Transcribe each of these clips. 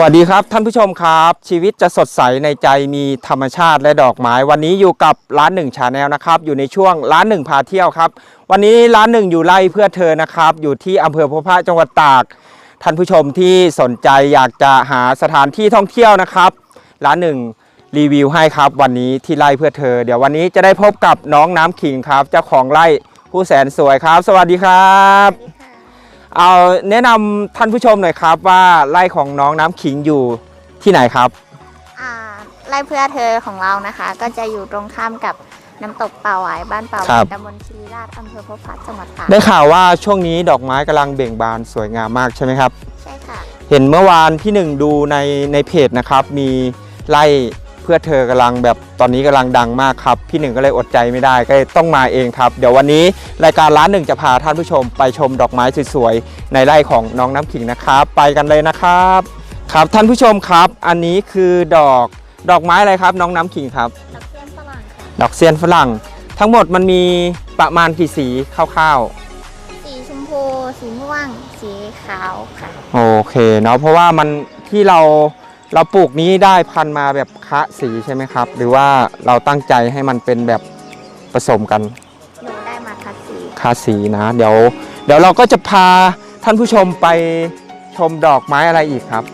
วัสดีครับท่านผู้ชมครับ ชีวิตจะสดใสในใจมีธรรมชาติและดอกไม้ วันนี้อยู่กับร้านหนึ่งชาแนลนะครับ อยู่ในช่วงร้านหนึ่งพาเที่ยวครับ วันนี้ร้านหนึ่งอยู่ไล่เพื่อเธอนะครับ อยู่ที่อำเภอพบพระจังหวัดตาก ท่านผู้ชมที่สนใจอยากจะหาสถานที่ท่องเที่ยวนะครับ ร้านหนึ่งรีวิวให้ครับวันนี้ที่ไล่เพื่อเธอ เดี๋ยววันนี้จะได้พบกับน้องน้ำขิงครับ เจ้าของไร่ผู้แสนสวยครับ สวัสดีครับ เอาแนะนำท่านผู้ชมหน่อยครับ ว่าไร่ของน้องน้ำขิงอยู่ที่ไหนครับ อ่าไร่เพื่อเธอของเรานะคะ ก็จะอยู่ตรงข้ามกับน้ำตกป่าหวายบ้านป่าหครัวาบ ยตำบลชิริราชอำเภอพบพระจังหวัดตากได้ข่าวว่าช่วงนี้ดอกไม้กำลังเบ่งบานสวยงามมากใช่ไหมครับ ใช่ค่ะ เห็นเมื่อวานพี่หนึ่งดูในในเพจนะครับ มีไร่เพื่อเธอกำลังแบบตอนนี้กำลังดังมากครับ พี่หนึ่งก็เลยอดใจไม่ได้ก็เลยต้องมาเองครับ เดี๋ยววันนี้รายการร้านหนึ่งจะพาท่านผู้ชมไปชมดอกไม้สวยๆในไร่ของน้องน้ำขิงนะครับ ไปกันเลยนะครับครับท่านผู้ชมครับ อันนี้คือดอกดอกไม้อะไรครับ น้องน้ำขิงครับ ดอกเทียนฝรั่งค่ะดอกเซียนฝรั่ง ทั้งหมดมันมีประมาณกี่สีคร่าวสีชมพูสีม่วง สีขาวค่ะๆโอเคเนาะเพราะว่ามันที่เรา เราปลูกนี้ได้พันธุ์มาแบบคะสีใช่ไหมครับ หรือว่าเราตั้งใจให้มันเป็นแบบผสมกันหนูได้มาคัดสีคะสีนะ เดี๋ยว เดี๋ยวเราก็จะพาท่านผู้ชมไปชมดอกไม้อะไรอีกครับ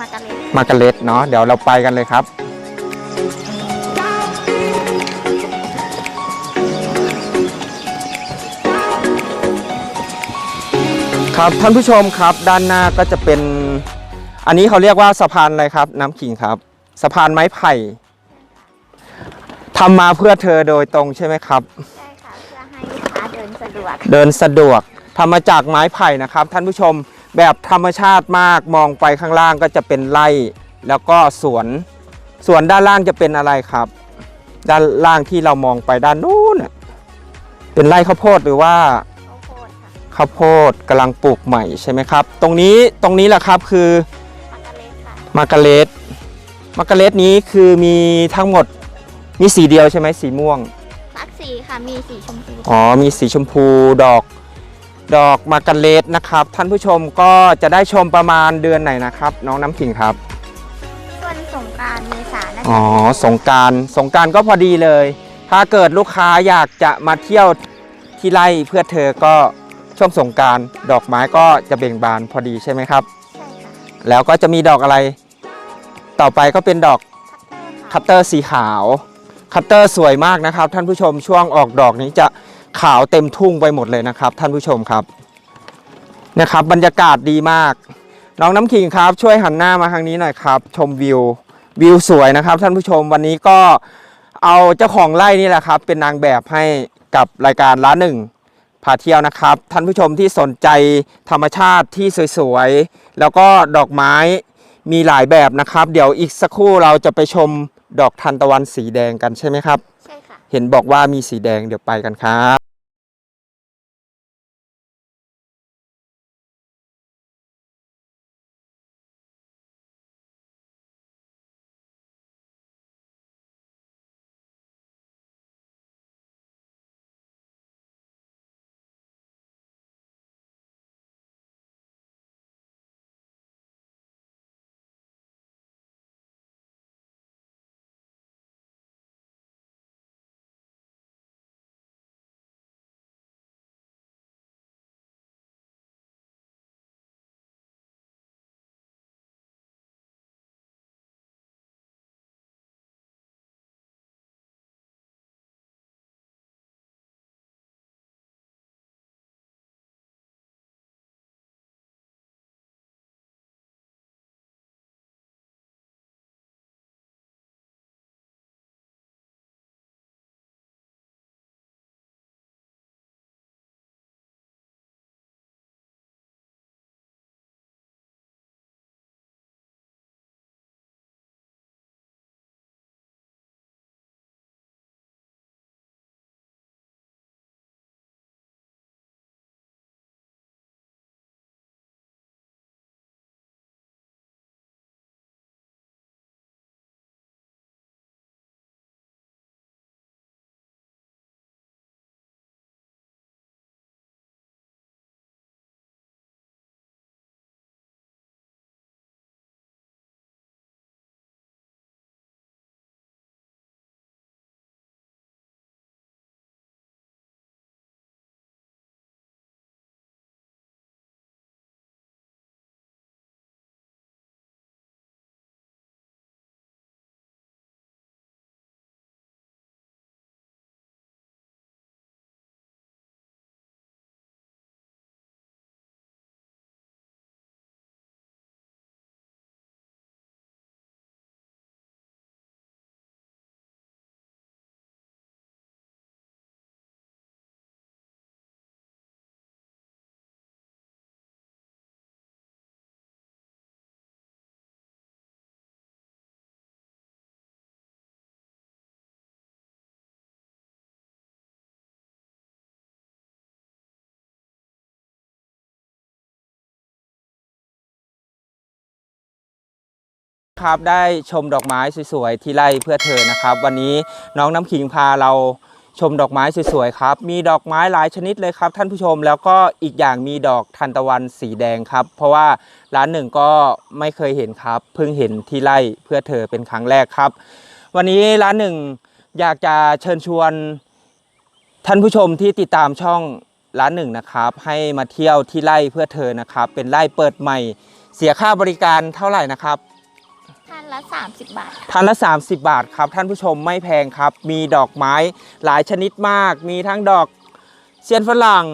มาการ์เล็ตมาการ์เล็ตเนาะเดี๋ยวเราไปกันเลยครับ ครับท่านผู้ชมครับด้านหน้าก็จะเป็น อันนี้เขาเรียกว่าสะพานอะไรครับ น้ำขิงครับ สะพานไม้ไผ่ทำมาเพื่อเธอโดยตรงใช่ไหมครับ ใช่ค่ะ เพื่อให้ลูกค้าเดินสะดวก เดินสะดวกทำมาจากไม้ไผ่นะครับ ท่านผู้ชมแบบธรรมชาติมากมองไปข้างล่างก็จะเป็นไร่ แล้วก็สวนสวนด้านล่างจะเป็นอะไรครับ ด้านล่างที่เรามองไปด้านนู้นน่ะเป็นไร่ข้าวโพดหรือว่าข้าวโพดค่ะข้าวโพดกำลังปลูกใหม่ใช่ไหมครับ ตรงนี้ตรงนี้แหละครับคือ มาการ์เล็ตค่ะมาการ์เล็ตมาการ์เล็ตนี้คือมีทั้งหมดมีสีเดียวใช่ไหมสีม่วงลักสีค่ะ มีสีชมพู อ๋อ มีสีชมพูดอก ดอกมาการ์เล็ตนะครับ ท่านผู้ชมก็จะได้ชมประมาณเดือนไหนนะครับ น้องน้ำขิงครับ ส่วนสงกรารเมษาน่าจะอ๋อ สงกรารสงกรารก็พอดีเลย ถ้าเกิดลูกค้าอยากจะมาเที่ยวที่ไร่เพื่อเธอก็ช่วงสงกรารดอกไม้ก็จะเบ่งบานพอดีใช่ไหมครับ ใช่ค่ะ แล้วก็จะมีดอกอะไร ต่อไปก็เป็นดอกคัตเตอร์สีขาว คัตเตอร์สวยมากนะครับ ท่านผู้ชมช่วงออกดอกนี้จะขาวเต็มทุ่งไปหมดเลยนะครับ ท่านผู้ชมครับนะครับ บรรยากาศดีมาก น้องน้ำขิงครับ ช่วยหันหน้ามาทางนี้หน่อยครับ ชมวิววิวสวยนะครับ ท่านผู้ชมวันนี้ก็เอาเจ้าของไร่นี่แหละครับ เป็นนางแบบให้กับรายการร้านหนึ่งพาเที่ยวนะครับ ท่านผู้ชมที่สนใจธรรมชาติที่สวยๆ แล้วก็ดอกไม้ มีหลายแบบนะครับ เดี๋ยวอีกสักครู่เราจะไปชมดอกทันตะวันสีแดงกันใช่ไหมครับ ใช่ค่ะ เห็นบอกว่ามีสีแดงเดี๋ยวไปกันครับ ครับได้ชมดอกไม้สวยๆที่ไร่เพื่อเธอนะครับ วันนี้น้องน้ำขิงพาเราชมดอกไม้สวยๆครับ มีดอกไม้หลายชนิดเลยครับ ท่านผู้ชมแล้วก็อีกอย่างมีดอกทันตะวันสีแดงครับ เพราะว่าร้านหนึ่งก็ไม่เคยเห็นครับ เพิ่งเห็นที่ไร่เพื่อเธอเป็นครั้งแรกครับ วันนี้ร้านหนึ่งอยากจะเชิญชวน ท่านผู้ชมที่ติดตามช่องร้านหนึ่งนะครับ ให้มาเที่ยวที่ไร่เพื่อเธอนะครับ เป็นไร่เปิดใหม่ เสียค่าบริการเท่าไหร่นะครับ ละ 30 บาททันละ 30 บาทครับ ท่านผู้ชมไม่แพงครับ มีดอกไม้หลายชนิดมาก มีทั้งดอกเซียนฝรั่ง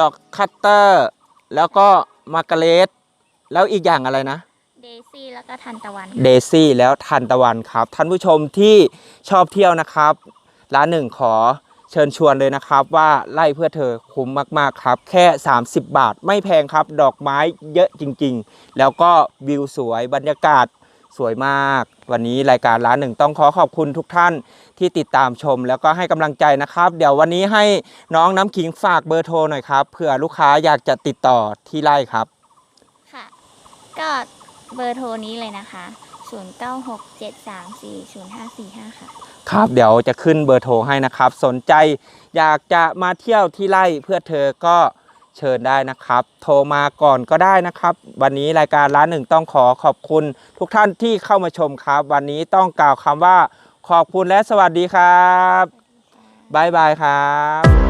ดอกคัตเตอร์ แล้วก็มาร์กาเรตแล้วอีกอย่างอะไรนะ เดซี่แล้วก็ทันตะวัน เดซี่แล้วทันตะวันครับ ท่านผู้ชมที่ชอบเที่ยวนะครับ ร้านหนึ่งขอเชิญชวนเลยนะครับว่าไล่เพื่อเธอคุ้มมาก ๆ ครับ แค่ 30 บาทไม่แพงครับ ดอกไม้เยอะจริง ๆ แล้วก็วิวสวยบรรยากาศ สวยมาก วันนี้รายการร้านหนึ่งต้องขอขอบคุณทุกท่านที่ติดตามชม แล้วก็ให้กำลังใจนะครับ เดี๋ยววันนี้ให้น้องน้ำขิงฝากเบอร์โทรหน่อยครับเผื่อลูกค้าอยากจะติดต่อที่ไร่ครับ ค่ะ ก็เบอร์โทรนี้เลยนะคะ 0967340545 ค่ะ ครับเดี๋ยวจะขึ้นเบอร์โทรให้นะครับ สนใจอยากจะมาเที่ยวที่ไร่เพื่อเธอก็ เชิญได้นะครับ โทรมาก่อนก็ได้นะครับ วันนี้รายการร้านหนึ่งต้องขอขอบคุณทุกท่านที่เข้ามาชมครับ วันนี้ต้องกล่าวคำว่าขอบคุณและสวัสดีครับบ๊ายบายครับ